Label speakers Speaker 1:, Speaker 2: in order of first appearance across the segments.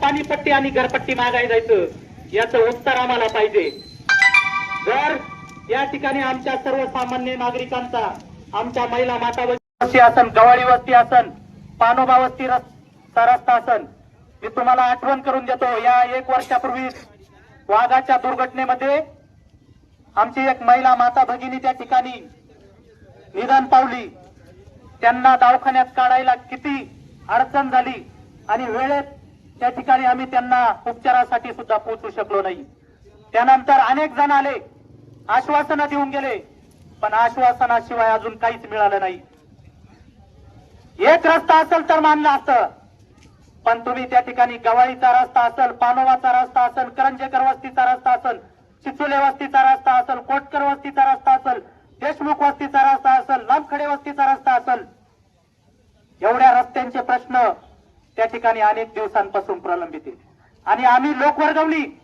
Speaker 1: पाणीपट्टी आणि घरपट्टी मागाय जायचं. याचं उत्तर आम्हाला पाहिजे. जर या ठिकाणी आमच्या सर्वसामान्य नागरिकांचा आमच्या महिला माता वस्ती असन गवाळी वस्ती असन पानोबा वस्ती रस्ता रस्ता असन मी तुम्हाला आठवण करून देतो या एक वर्षापूर्वी वाघाच्या दुर्घटनेमध्ये आमची एक महिला माता भगिनी त्या ठिकाणी निधन पावली. त्यांना दवाखान्यात काढायला किती अडचण झाली आणि वेळेत त्या ठिकाणी आम्ही त्यांना उपचारासाठी सुद्धा पोहोचू शकलो नाही. त्यानंतर अनेक जण आले. आश्वासनं देऊन गेले. पण आश्वासनाशिवाय अजून काहीच मिळालं नाही. एक रस्ता असेल तर मानलं असतं. पण तुम्ही त्या ठिकाणी गवाळीचा रस्ता असेल पानोवाचा रस्ता असेल करंजेकर वस्तीचा रस्ता असेल चिचुले वस्तीचा रस्ता असेल कोटकर वस्तीचा रस्ता असेल देशमुख वस्तीचा रस्ता असेल लांबखडे वस्तीचा रस्ता असेल एवढ्या रस्त्यांचे प्रश्न त्या ठिकाणी अनेक दिवसांपासून प्रलंबित आहे आणि आम्ही लोकवर्गवली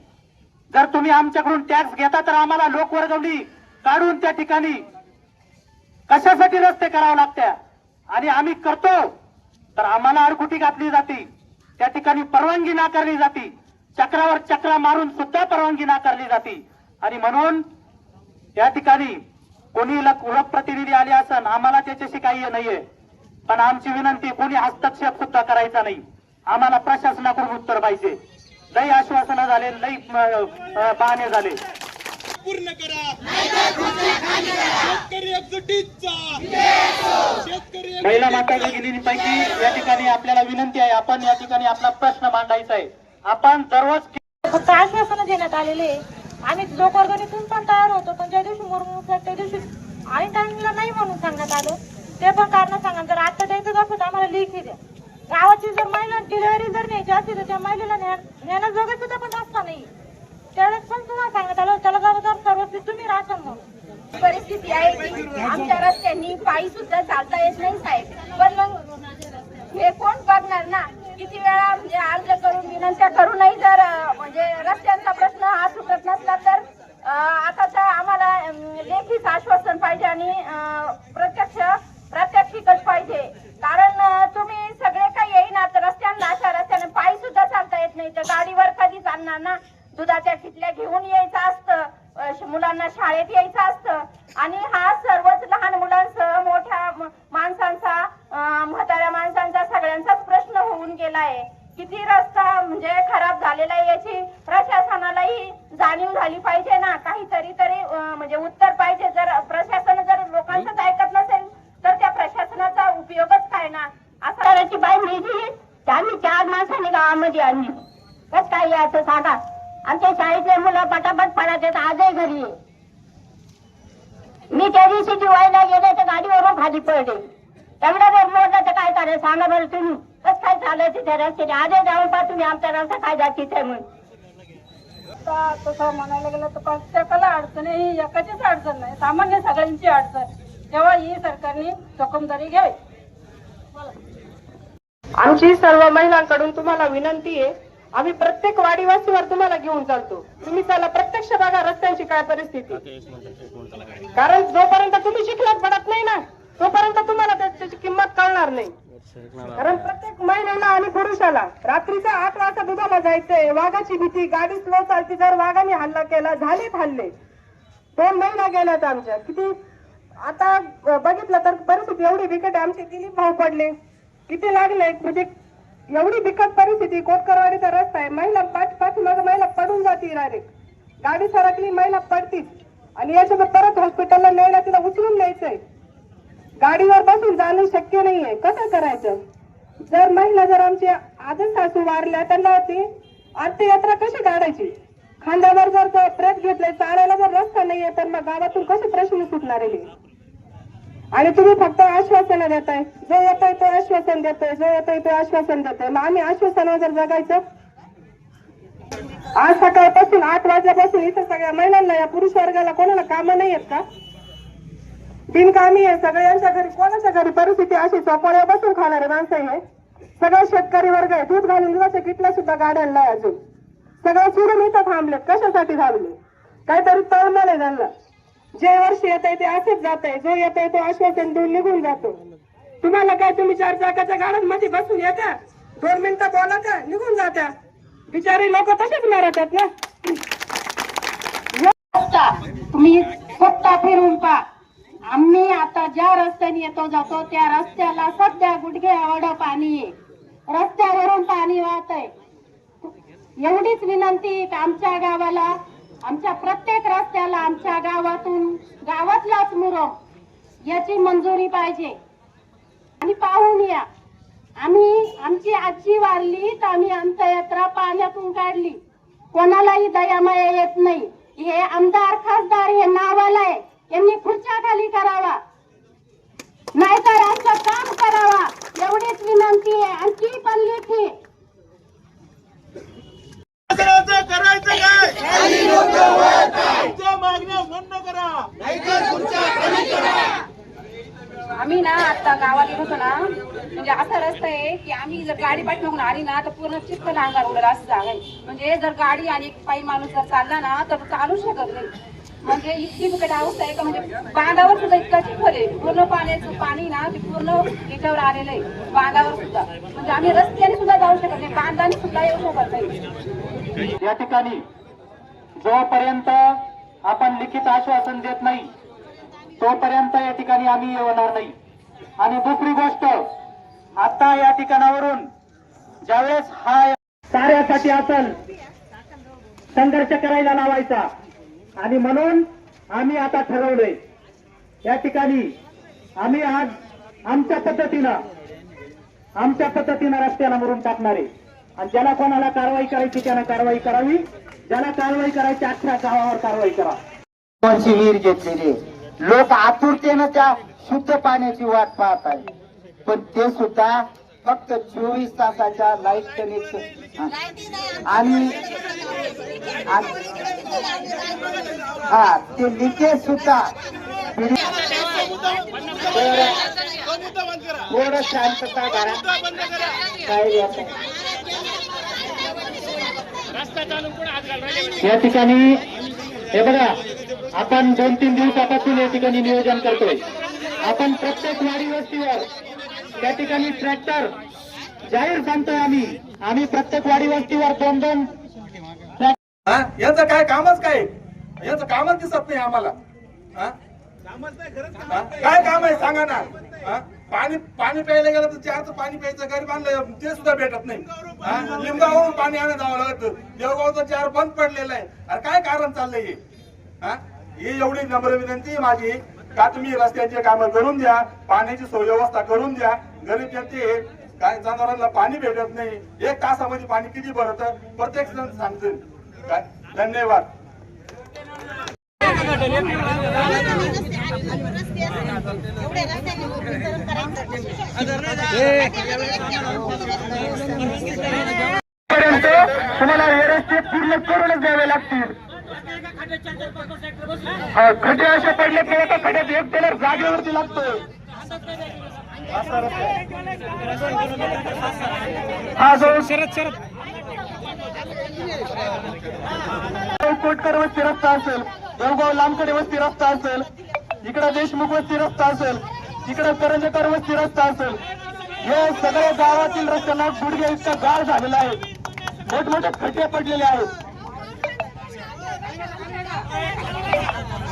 Speaker 1: जर तुम्ही आमच्याकडून टॅक्स घेता तर आम्हाला लोकवर्गवली काढून त्या ठिकाणी कशासाठी रस्ते करावे लागत्या? आणि आम्ही करतो तर आम्हाला अडकुटी घातली जाते. त्या ठिकाणी परवानगी नाकारली जाते. चक्रावर चक्रा मारून सुद्धा परवानगी नाकारली जाते. आणि म्हणून त्या ठिकाणी कोणी लक- लोकप्रतिनिधी आले असन आम्हाला त्याच्याशी काही नाहीये. पण आमची विनंती कोणी हस्तक्षेप सुद्धा करायचा नाही. आम्हाला प्रशासनाकडून उत्तर पाहिजे. लई आश्वासनं झाले लई बहाणे झाले.
Speaker 2: पूर्ण करा.
Speaker 1: महिला माता भगिनींपैकी या ठिकाणी आपल्याला विनंती आहे आपण या ठिकाणी आपला प्रश्न मांडायचा आहे. आपण दररोज
Speaker 3: फक्त आश्वासनं देण्यात आलेले. आम्ही लोकवर्गणीतून पण तयार होतो पण ज्या दिवशी मुरमू त्या दिवशी आणि टाइमला नाही म्हणून सांगण्यात आलं. ते पण कारण सांगा जर आता द्यायचं असं तर आम्हाला लेखी द्या. गावाची जर महिला डिलिव्हरी जर न्यायची असती तर त्या महिलेला न्या- नेण्याजोगं सुद्धा पण रस्ता नाही. त्यावेळेस पण तुम्हाला सांगत आलो त्याला जबाबदार सर्वस्वी तुम्ही राहता म्हणून.
Speaker 4: परिस्थिती आहे की आमच्या रस्त्यांनी पायी सुद्धा चालता येत नाही साहेब. पण मग हे कोण बघणार ना? किती वेळा म्हणजे अर्ज करून विनंत्या करूनही जर म्हणजे रस्त्यांचा प्रश्न हा सुटत नसला तर आता तर आम्हाला लेखीच आश्वासन पाहिजे आणि प्रत्यक्ष प्रात्यक्षिकच पाहिजे. कारण तुम्ही सगळे काही येईना तर रस्त्यांना अशा रस्त्याने पायी सुद्धा चालता येत नाही. तर गाडीवर कधी चालणार ना? दुधाच्या किटल्या घेऊन यायचं असतं. मुलांना शाळेत यायचं असतं. आणि हा सर्वच लहान मुलांसह मोठ्या माणसांचा म्हाताऱ्या माणसांचा सगळ्यांचाच प्रश्न होऊन गेलाय. किती रस्ता म्हणजे खराब झालेला आहे याची प्रशासनालाही जाणीव झाली पाहिजे ना? काहीतरी तरी म्हणजे उत्तर पाहिजे. जर प्रशासन जर लोकांचंच ऐकत नसेल तर त्या प्रशासनाचा उपयोगच काय ना? असं करायची बाई मिळली आम्ही चार माणसांनी गावामध्ये आणली. कस काय असं सांगा? आमच्या शाळेतले मुलं पटापट पडत आहेत. आजही घरी. मी त्या दिवशी दिवाळीला गेले तर गाडीवरून खाली पडले. तेवढा जर मोडला तर काय करायचं सांगा बरं तुम्ही. कस काय चाललं तिथे रस्त्याने? आजही जाऊन पहा तुम्ही. आमचा रस्ता काय जात तिथे म्हणून.
Speaker 3: तसं म्हणायला गेलं तर प्रत्येकाला अडचण ही एकाचीच अडचण नाही. सामान्य सगळ्यांची अडचण. तेव्हा ही सरकारने जोखमदारी घ्यावी.
Speaker 5: आमची सर्व महिलांकडून तुम्हाला विनंती आहे आम्ही प्रत्येक वाडीवासीवर तुम्हाला घेऊन चालतो. तुम्ही चला प्रत्यक्ष बघा रस्त्यांची काय परिस्थिती. कारण जोपर्यंत तुम्ही शिकलात पडत नाही ना तोपर्यंत तुम्हाला त्या- त्याची किंमत कळणार नाही. कारण प्रत्येक महिलेला आणि पुरुषाला रात्रीच्या आठ वाजता दुधाला जायचंय वाघाची भीती गाडी स्लो चालती जर वाघाने हल्ला केला झालेत हल्ले. दोन महिला गेल्यात आमच्या. किती आता बघितलं तर परिस्थिती एवढी बिकट आहे आमचे दिलीप भाऊ पडले. किती लागले? म्हणजे एवढी बिकट परिस्थिती कोटकरवाडीचा रस्ता आहे. महिला पाठ पाठीमाग महिला पडून जाते डायरेक्ट गाडी सरकली महिला पडतीच आणि याच्यात परत हॉस्पिटलला न्यायला तिला उचलून न्यायचंय. गाडीवर बसून जाणं शक्य नाहीये. कसं करायचं? जर महिला जर आमची आजच सासू वारल्या त्यांना ती अर्थयात्रा कशी काढायची? खांद्यावर जर तो प्रेत घेतलाय चालायला जर रस्ता नाहीये तर मग गावातून कसे प्रश्न सुटणार आहे? आणि तुम्ही फक्त आश्वासन देताय. जो येतोय तो आश्वासन देतोय जो येतोय तो आश्वासन देतोय. मग आम्ही आश्वासनावर जर जगायचं? आज सकाळपासून आठ वाजल्यापासून इथं सगळ्या महिलांना या पुरुष वर्गाला कोणाला कामं नाही आहेत का? बिनकामी आहे सगळ्यांच्या घरी कोणाच्या घरी परिस्थिती अशी चोपाळ्या बसून खाणारे माणसं आहे सगळा शेतकरी वर्ग आहे. दूध घालून दुधाच्या किटला सुद्धा गाड्यांना अजून. सगळं सोडून इथं थांबले कशासाठी थांबले? काहीतरी तळमळ आहे त्यांना जे वर्ष येत आहे ते असेच जात आहे जो येत आहे तो आश्वासन देऊन निघून जातो. तुम्हाला काय तुम्ही चार चाकाच्या गाड्यांमध्ये बसून येत्या दोन मिनिटं बोलात्या निघून जात्या बिचारी लोक तसेच मरतात ना.
Speaker 6: तुम्ही स्वतः फिरून पहा. आम्ही आता ज्या रस्त्याने येतो जातो त्या रस्त्याला सध्या गुडघे एवढं पाणी रस्त्यावरून पाणी वाहत आहे एवढीच विनंती आमच्या गावाला. आमच्या प्रत्येक रस्त्याला आमच्या गावातून गावातलाच मुरम याची मंजुरी पाहिजे. आणि पाहून या आम्ही आमची आजी वारली तर आम्ही अंत्ययात्रा पाण्यातून काढली. कोणालाही दयामाया येत नाही. हे आमदार खासदार हे नावाला आहे. यांनी खुर्च्या खाली करावा. नाहीतर आमचं काम करावा. एवढीच विनंती आहे. आणखी पण लेखी
Speaker 2: करायचं करायचं काय? तुमच्या मागण्या बंद करा.
Speaker 4: आम्ही ना आता गावात येत होतो ना म्हणजे असा रस्ता आहे की आम्ही जर गाडी पाठवून आली ना तर पूर्ण चित्त नांगार उडला असं जागा आहे म्हणजे जर गाडी आणि एक पायी माणूस जर चालला ना तर चालू शकत नाही. म्हणजे इतकी बिकट अवस्था आहे का म्हणजे बांधावर सुद्धा इतका चिखल आहे. पूर्ण पाण्याचं पाणी ना ते पूर्ण याच्यावर आलेलं आहे. बांधावर सुद्धा. म्हणजे आम्ही रस्त्याने सुद्धा जाऊ शकत नाही बांधाने सुद्धा येऊ शकत नाही.
Speaker 1: या ठिकाणी जोपर्यंत आपण लिखित आश्वासन देत नाही तोपर्यंत या ठिकाणी आम्ही येणार नाही. आणि दुसरी गोष्ट आता या ठिकाणावरून ज्यावेळेस हा कार्यासाठी असल संघर्ष करायला लावायचा. आणि म्हणून आम्ही आता ठरवलंय या ठिकाणी आम्ही आज आमच्या पद्धतीनं आमच्या पद्धतीनं रस्त्याला मरून टाकणारे. आणि ज्याला कोणाला कारवाई करायची त्यानं कारवाई करावी. ज्याला कारवाई करायची अख्ख्या गावावर कारवाई करा.
Speaker 7: कोणची विहीर घेतलेली लोक आतुरतेनं त्या शुद्ध पाण्याची वाट पाहत आहे पण ते सुद्धा फक्त चोवीस तासाच्या लाइट कनेक्शन आणि हा ते लिकेज सुद्धा थोडं शांतता करा. काय
Speaker 1: या ठिकाणी हे बघा आपण दोन तीन दिवसापासून या ठिकाणी नियोजन करतोय. आपण प्रत्येक वाडी वस्तीवर त्या ठिकाणी ट्रॅक्टर जाहीर सांगतोय आम्ही. आम्ही प्रत्येक वाडी वस्तीवर दोन दोन
Speaker 2: हा? यांचं काय कामच काय? यांचं कामच दिसत नाही आम्हाला? काय काम आहे? सांगा ना? पाणी पाणी प्यायला गेलं तर चारचं पाणी प्यायचं गरीबांना ते सुद्धा भेटत नाही. लिंबावरून पाणी आणत जावं लागतं. देवगावचा चार बंद पडलेला आहे. अरे काय कारण चाललंय हे? हा? ही एवढी नम्र विनंती माझी. का तुम्ही रस्त्याची कामं करून द्या. पाण्याची सुव्यवस्था करून द्या. गरीब जनते काय जनावरांना पाणी भेटत नाही. एक तासामध्ये पाणी किती भरत? प्रत्येक जण सांगतील. काय? धन्यवाद.
Speaker 1: पर्यंत तुम्हाला हे रस्ते पूर्ण करूनच द्यावे लागतील. हा, खड्डे असे पडले की एका खड्ड्यात एक टेलर जागेवरती लागतोय. हा जो शरद शरद कोटकर वस्ती रस्ता असेल. देवगाव लांबकडे वस्ती रस्ता असेल. इकडे देशमुख वस्ती रस्ता असेल इकडे करंजकर वस्ती रस्ता असेल. हे सगळ्या गावातील रस्त्यांना गुडघे इतका गाळ झालेला आहे. मोठमोठे खड्डे पडलेले आहेत.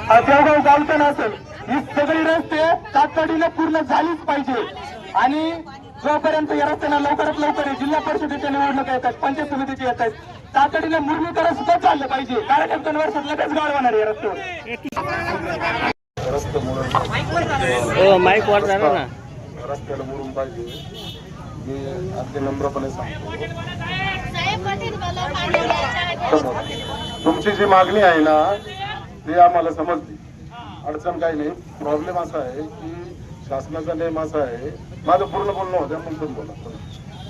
Speaker 1: हा, देवगाव गावठण असेल. ही सगळी रस्ते तातडीने पूर्ण झालीच पाहिजे. आणि जोपर्यंत या रस्त्यांना लवकरात लवकर जिल्हा परिषदेच्या निवडणुका येतात पंचायत समितीची येत आहेत तातडीने मुर्मीकरण सुद्धा चाललं पाहिजे. कारण एक दोन वर्षात लगेच गाळ होणार या रस्त्यावर.
Speaker 8: रस्त्याला मोडून पाहिजे. मी अगदी नम्रपणे सांगतो. तुमची जी मागणी आहे ना ती आम्हाला समजली. अडचण काही नाही. प्रॉब्लेम असा आहे की शासनाचा नेम असा आहे. माझं पूर्ण बोलणं होतं तुम्ही बोला.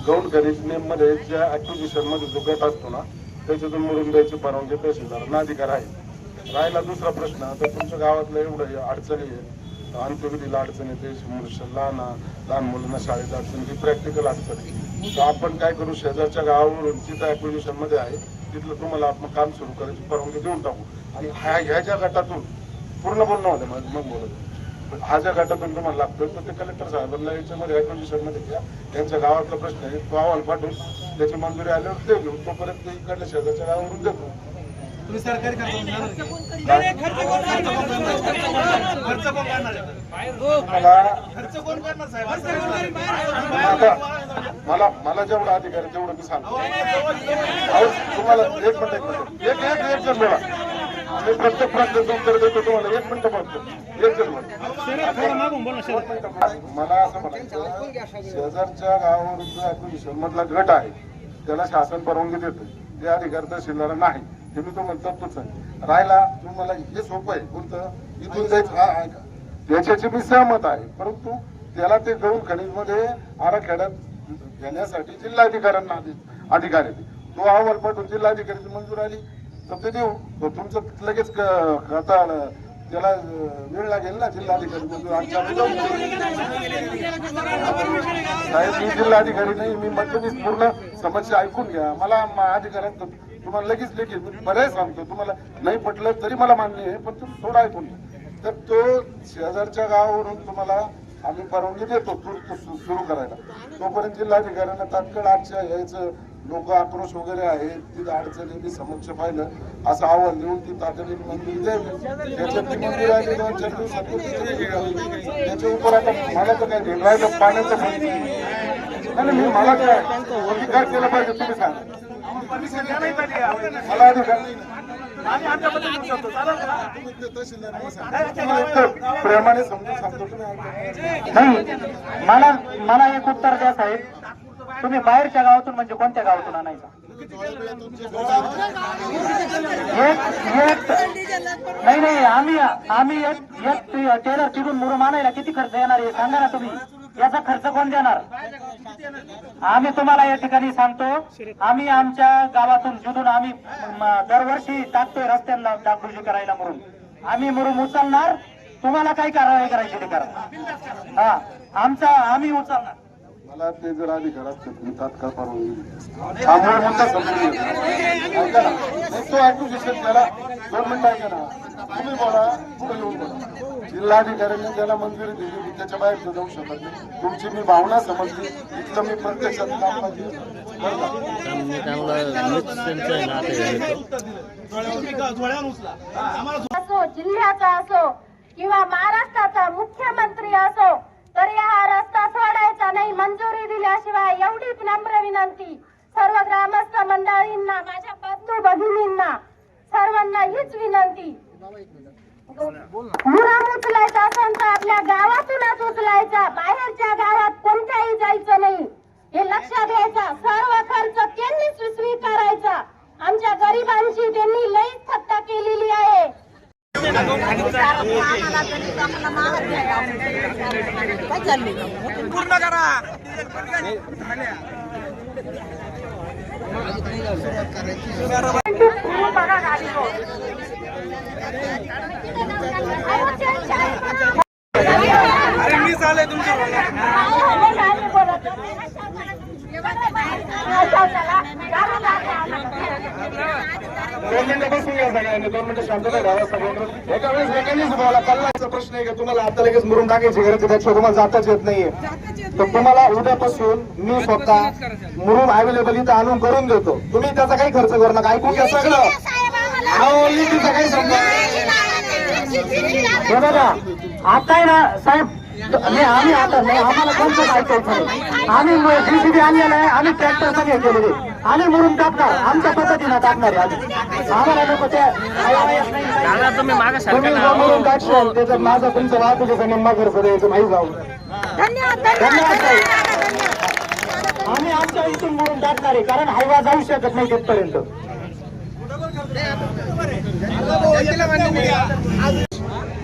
Speaker 8: गौड गणेश नेममध्ये ज्या ऍक्टिव्हिशनमध्ये जो गट असतो ना त्याच्यातून मोडून द्यायची परवानगी तहसीलदारांना अधिकार आहे राहिला दुसरा प्रश्न. तर तुमच्या गावातलं एवढं अडचणी आहे अंत्यविधीला अडचण येते लहान लहान मुलांना शाळेत अडचण ही प्रॅक्टिकल अडचण आहे तर आपण काय करू? शेजारच्या गावावरून जिथं ऍक्विजिशनमध्ये आहे तिथलं तुम्हाला आपण काम सुरू करायची परवानगी देऊन टाकू. आणि ह्या ह्या ज्या गटातून पूर्ण बोलणं होतं माझं मग बोलत हा ज्या गटातून तुम्हाला लागतोय तर ते कलेक्टर साहेबांना याच्यामध्ये ऍक्विजिशनमध्ये घ्या. त्यांच्या गावातला प्रश्न आहे तो अहवाल पाठवून त्याची मंजुरी आल्यावर ते घेऊ तोपर्यंत इकडल्या शेजारच्या गावावरून देतो.
Speaker 9: तुम्ही सरकारी खर्च खर्च कोण करणार? खर्च कोण करणार? साहेब?
Speaker 8: मला मला जेवढा अधिकार आहे तेवढं मी सांगतो. तुम्हाला एक मिनिट एक मिनिट. एक एक एक जण बोला मी प्रत्येक प्रश्नाचं उत्तर देतो तुम्हाला. एक मिनिट बोलतो. एक जण मला असं म्हणायचं शेजारच्या गावावरून जो मधला गट आहे त्याला शासन परवानगी देतं ते अधिकार तहसीलदार नाही. हे मी तो म्हणतो तोच आहे. राहिला तुम्हाला हे सोपं आहे. कोणतं? इथून जायचं. हा, याच्याची मी सहमत आहे. परंतु त्याला ते गौण खनिजमध्ये आराखड्यात घेण्यासाठी जिल्हाधिकाऱ्यांना अधिकारी तो अहवाल पाठवून जिल्हाधिकाऱ्याची मंजूर आली. तर ते देऊ. तुमचं लगेच आता त्याला वेळ लागेल ना जिल्हाधिकारी आमच्या साहेब मी जिल्हाधिकारी नाही मी म्हणतो मी पूर्ण समस्या ऐकून घ्या. मला मा- तुम्हाला लगेच लगेच मी पर्याय सांगतो तुम्हाला नाही पटलं तरी मला मान्य आहे पण तुम्ही थोडं ऐकून घ्या. तर तो शेजारच्या गावावरून तुम्हाला आम्ही परवानगी देतो सुरू करायला. तोपर्यंत जिल्हाधिकाऱ्यांना तात्काळ आजच्या यायचं लोक आक्रोश वगैरे आहेत तिथं अडचणींनी समक्ष पाहिलं. असं आव्हान देऊन ती तातडीने मंदिर द्यावी त्याच्यात ती मंजुरी आली दोन चार दिवसात त्याच्या उपर आता मला तर काय नाही राहिलं पाण्याचं नाही. मी मला काय अधिकार केला पाहिजे तुम्ही सांगा. मला अधिकार प्रेमाने समजून सांगतो
Speaker 1: मला मला एक उत्तर द्या साहेब. तुम्ही बाहेरच्या गावातून म्हणजे कोणत्या गावातून आणायचा? नाही नाही आम्ही आम्ही एक टेलर तिथून मुरुम आणायला किती खर्च येणार हे सांगा ना तुम्ही. याचा खर्च कोण देणार? आम्ही तुम्हाला या ठिकाणी सांगतो आम्ही आमच्या गावातून जिथून आम्ही दरवर्षी टाकतोय रस्त्यांना डागडुजी करायला म्हणून आम्ही मुरुम उचलणार तुम्हाला काही कारवाई करायची ते करा. हा आमचा आम्ही उचलणार.
Speaker 8: मला ते जर अधिकार असतात मी तात्काळ परवानगी मूळ मुद्दा समजून घ्या. ऐका ना. तो ऍक्विजिशन त्याला दोन मिनिटं ऐका ना? तुम्ही बोला पुढे येऊन बोला. जिल्हाधिकाऱ्यांनी त्याला मंजुरी दिली मी त्याच्या बाहेर जाऊ शकत नाही. तुमची मी भावना समजली. इथलं मी प्रत्यक्षात
Speaker 6: जिल्ह्याचा असो किंवा महाराष्ट्राचा मुख्यमंत्री असो तरी हा रस्ता सोडायचा नाही मंजुरी दिल्याशिवाय एवढीच नम्र विनंती सर्व ग्रामस्थ मंडळींना माझ्या बंधू भगिनींना सर्वांना हीच विनंती मुराम उचलायचा असेल तर आपल्या गावातूनच उचलायचा बाहेरच्या गावात कोणत्याही जायचं नाही हे लक्षात घ्यायचं सर्व खर्च त्यांनीच स्वीकारायचा आमच्या गरिबांची त्यांनी लईच थट्टा केलेली आहे
Speaker 9: पूर्ण करा
Speaker 6: बघा गाडी हो.
Speaker 9: अरे मी चालय तुमच्या
Speaker 8: दोन मिनिटं बसून घ्या सगळ्यांनी. दोन मिनिटं शांतता सगळ्यांना. एका वेळेस वेगळीच बोला कल्लाचा प्रश्न आहे का तुम्हाला आता लगेच मुरून टाकायची गरज आहे, त्याशिवाय तुम्हाला जाताच येत नाहीये. तर तुम्हाला उद्यापासून मी स्वतः मुरुम अवेलेबल इथं आणून करून देतो. तुम्ही त्याचा काही खर्च करू नका. ऐकून घ्या सगळं. अहो, लिखीचं काही
Speaker 1: बघा आता आहे ना साहेब नाही आम्ही आता नाही आम्हाला कोणतं ऐकायचं नाही आम्ही जीसीबी आणलेलं आहे आम्ही ट्रॅक्टर सगळे केलेले आम्ही म्हणून टाकणार आमच्या पद्धतीनं टाकणार आहे आधी आम्हाला नको ते.
Speaker 8: तुम्ही जो मुरुम टाकशाल माझा तुमचा वाहतुकीचा निम्मा खर्च द्यायचं माहीत जाऊ
Speaker 1: धन्यवाद आम्ही आमच्या इथून म्हणून टाकणार आहे कारण हायवा जाऊ शकत नाही तिथपर्यंत.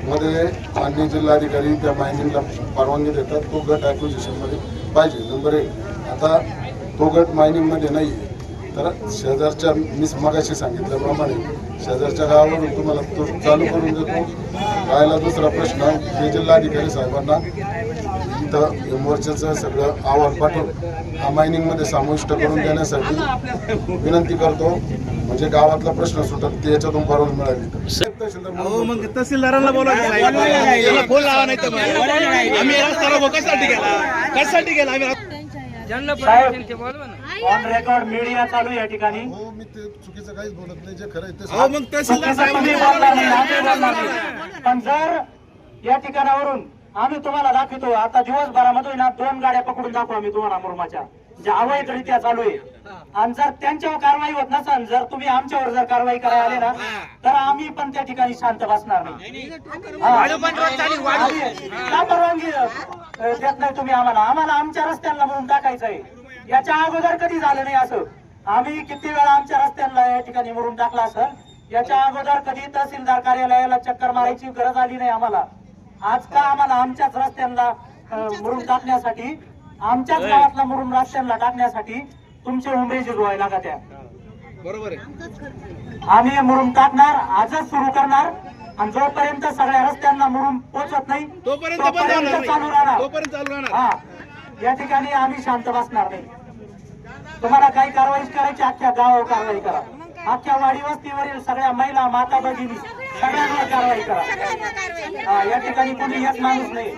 Speaker 8: मध्ये माननीय जिल्हाधिकारी त्या मायनिंगला परवानगी देतात. तो गट ॲक्विजिशनमध्ये पाहिजे. नंबर एक. आता तो गट मायनिंगमध्ये नाही आहे तर शेजारच्या मी मगाशी सांगितल्याप्रमाणे शेजारच्या गावावरून तुम्हाला तो चालू करून देतो. राहिला दुसरा प्रश्न. हे जिल्हाधिकारी साहेबांना इथं मोर्चाचं सगळं अहवाल पाठवून हा मायनिंगमध्ये समाविष्ट करून देण्यासाठी विनंती करतो. म्हणजे गावातला प्रश्न सुटत ते याच्यातून परवानगी मिळाली. तर. तहसीलदार म्हणून
Speaker 9: हो मग तहसीलदारांना फोन लावा नाही तर. आम्ही रस्ता रोको कशासाठी गेला? कशासाठी गेला? आम्ही
Speaker 1: ऑन रेकॉर्ड मीडिया चालू आहे या ठिकाणी.
Speaker 8: हो मी ते चुकीचं काहीच बोलत नाही. जे खरं आहे ते
Speaker 2: अहो मग तहसीलदार.
Speaker 1: पण जर या ठिकाणावरून आम्ही तुम्हाला दाखवतो आता दिवसभरामध्ये ना दोन गाड्या पकडून दाखवू आम्ही तुम्हाला मुरुमाच्या. जे अवैधरित्या चालू आहे. आणि जर त्यांच्यावर कारवाई होत नसेल जर तुम्ही आमच्यावर जर कारवाई करायला आले ना तर आम्ही पण त्या ठिकाणी शांत बसणार नाही का परवानगी देत नाही तुम्ही आम्हाला. आम्हाला आमच्या रस्त्यांना म्हणून टाकायचं आहे. याच्या अगोदर कधी झालं नाही असं? आम्ही किती वेळा आमच्या रस्त्यांना या ठिकाणी मुरुम टाकला असेल याच्या अगोदर कधी तहसीलदार कार्यालयाला चक्कर मारायची गरज आली नाही आम्हाला? आज का आम्हाला आमच्याच रस्त्यांना मुरुम टाकण्यासाठी आमच्याच गावातला मुरुम रस्त्यांना टाकण्यासाठी तुमचे उमरेजी जोवायला का त्या
Speaker 2: बरोबर आहे.
Speaker 1: आम्ही मुरुम टाकणार आजच सुरू करणार आणि जोपर्यंत सगळ्या रस्त्यांना मुरुम पोचत नाही
Speaker 2: तोपर्यंत बंद होणार
Speaker 1: तोपर्यंत चालू
Speaker 2: नाही
Speaker 1: राहणार.
Speaker 2: तोपर्यंत चालू राहणार.
Speaker 1: हा. या ठिकाणी आम्ही शांत बसणार नाही. तुम्हाला काही कारवाई करायची अख्ख्या गावावर कारवाई करा. अख्ख्या वाडी वस्तीवरील सगळ्या महिला माता भगिनी सगळ्यांवर कारवाई करा. हा, या ठिकाणी कोणी एक माणूस नाही.